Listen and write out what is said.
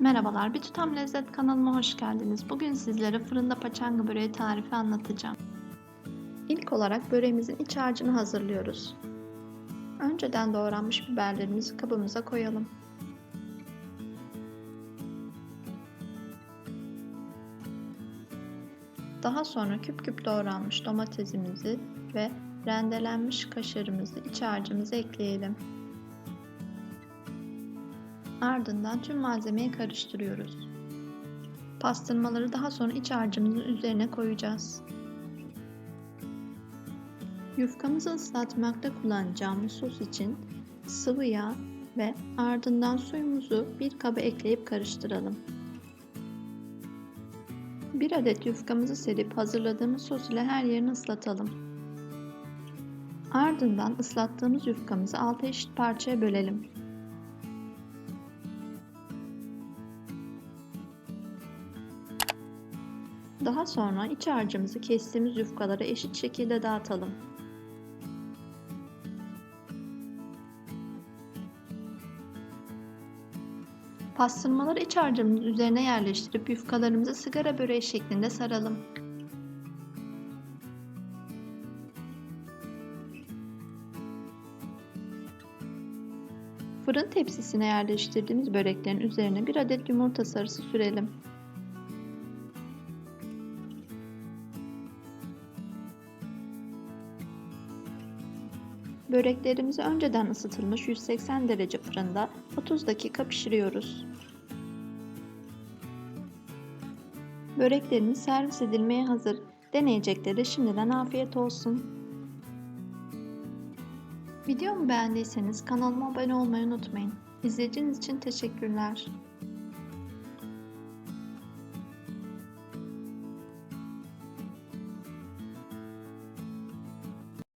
Merhabalar, Bir Tutam Lezzet kanalıma hoş geldiniz. Bugün sizlere fırında paçanga böreği tarifi anlatacağım. İlk olarak böreğimizin iç harcını hazırlıyoruz. Önceden doğranmış biberlerimizi kabımıza koyalım. Daha sonra küp küp doğranmış domatesimizi ve rendelenmiş kaşarımızı iç harcımıza ekleyelim. Ardından tüm malzemeyi karıştırıyoruz. Pastırmaları daha sonra iç harcımızın üzerine koyacağız. Yufkamızı ıslatmakta kullanacağımız sos için sıvı yağ ve ardından suyumuzu bir kaba ekleyip karıştıralım. Bir adet yufkamızı serip hazırladığımız sos ile her yerini ıslatalım. Ardından ıslattığımız yufkamızı 6 eşit parçaya bölelim. Daha sonra iç harcımızı kestiğimiz yufkalara eşit şekilde dağıtalım. Pastırmaları iç harcımızın üzerine yerleştirip yufkalarımızı sigara böreği şeklinde saralım. Fırın tepsisine yerleştirdiğimiz böreklerin üzerine bir adet yumurta sarısı sürelim. Böreklerimizi önceden ısıtılmış 180 derece fırında 30 dakika pişiriyoruz. Böreklerimiz servis edilmeye hazır. Deneyeceklere şimdiden afiyet olsun. Videomu beğendiyseniz kanalıma abone olmayı unutmayın. İzlediğiniz için teşekkürler.